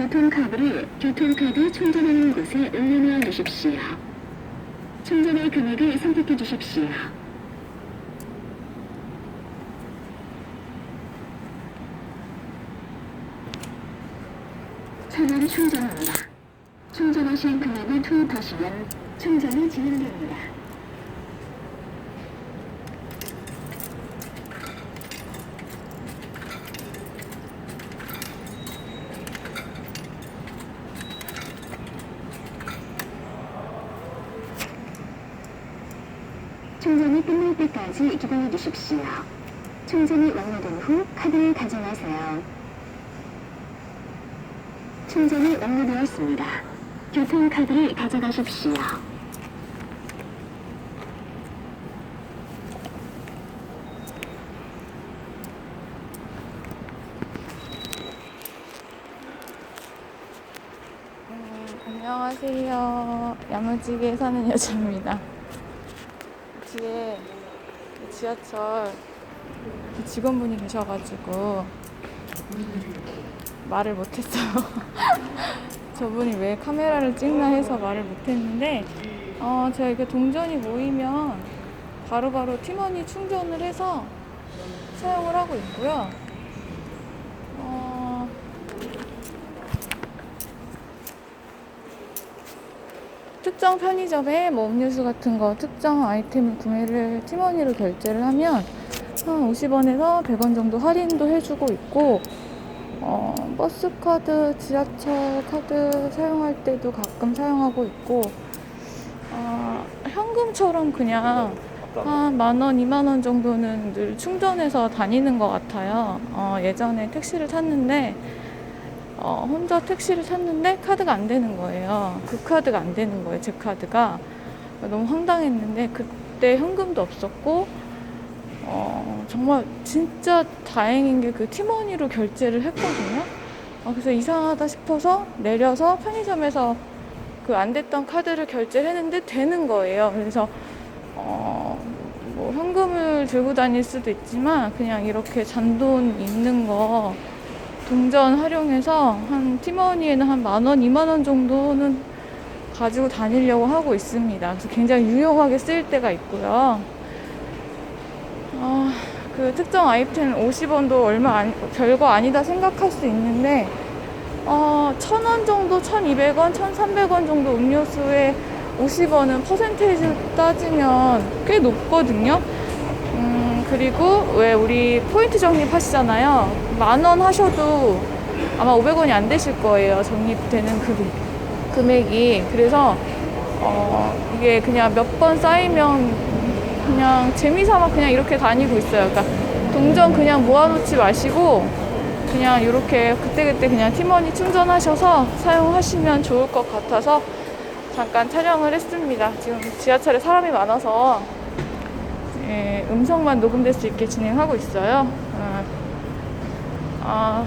교통카드를 교통카드 충전하는 곳에 올려놓아 주십시오. 충전할 금액을 선택해 주십시오. 천원 충전입니다. 충전하신 금액을 투입하시면 충전이 진행됩니다. 충전이 끝날 때까지 기다려 주십시오. 충전이 완료된 후 카드를 가져가세요. 충전이 완료되었습니다. 교통카드를 가져가십시오. 음, 안녕하세요. 야무지게 사는 여자입니다. 뒤에 지하철 직원분이 계셔가지고 말을 못했어요. 저분이 왜 카메라를 찍나 해서 말을 못했는데 어, 제가 이렇게 동전이 모이면 바로바로 팀원이 충전을 해서 사용을 하고 있고요. 어, 특정 편의점에 뭐 음료수 같은 거 특정 아이템을 구매를 팀원이로 결제를 하면 한 50원에서 100원 정도 할인도 해주고 있고 어, 버스 카드, 지하철 카드 사용할 때도 가끔 사용하고 있고 어, 현금처럼 그냥 한 만 원, 이만 원 정도는 늘 충전해서 다니는 것 같아요. 어, 예전에 택시를 탔는데 어, 혼자 택시를 탔는데 카드가 안 되는 거예요. 그 카드가 안 되는 거예요. 제 카드가. 너무 황당했는데 그때 현금도 없었고 어, 정말 진짜 다행인 게그 티머니로 결제를 했거든요. 어, 그래서 이상하다 싶어서 내려서 편의점에서 그 안 됐던 카드를 결제를 했는데 되는 거예요. 그래서 어, 뭐 현금을 들고 다닐 수도 있지만 그냥 이렇게 잔돈 있는 거 동전 활용해서 한 팀원이에는 한 만 원, 이만 원 정도는 가지고 다니려고 하고 있습니다. 그래서 굉장히 유용하게 쓰일 때가 있고요. 아, 그 특정 아이템 50원도 얼마 아니, 별거 아니다 생각할 수 있는데, 어, 1000원 정도, 1200원, 1300원 정도 음료수에 50원은 퍼센테이지 따지면 꽤 높거든요. 음, 그리고 왜 우리 포인트 적립하시잖아요. 만 원 하셔도 아마 500원이 안 되실 거예요. 적립되는 그 금액이. 그래서 어, 이게 그냥 몇 번 쌓이면 그냥 재미삼아 그냥 이렇게 다니고 있어요. 그러니까 동전 그냥 모아놓지 마시고 그냥 이렇게 그때그때 그냥 팀원이 충전하셔서 사용하시면 좋을 것 같아서 잠깐 촬영을 했습니다. 지금 지하철에 사람이 많아서 예, 음성만 녹음될 수 있게 진행하고 있어요. 아, 아,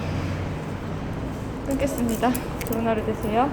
끊겠습니다. 좋은 하루 되세요.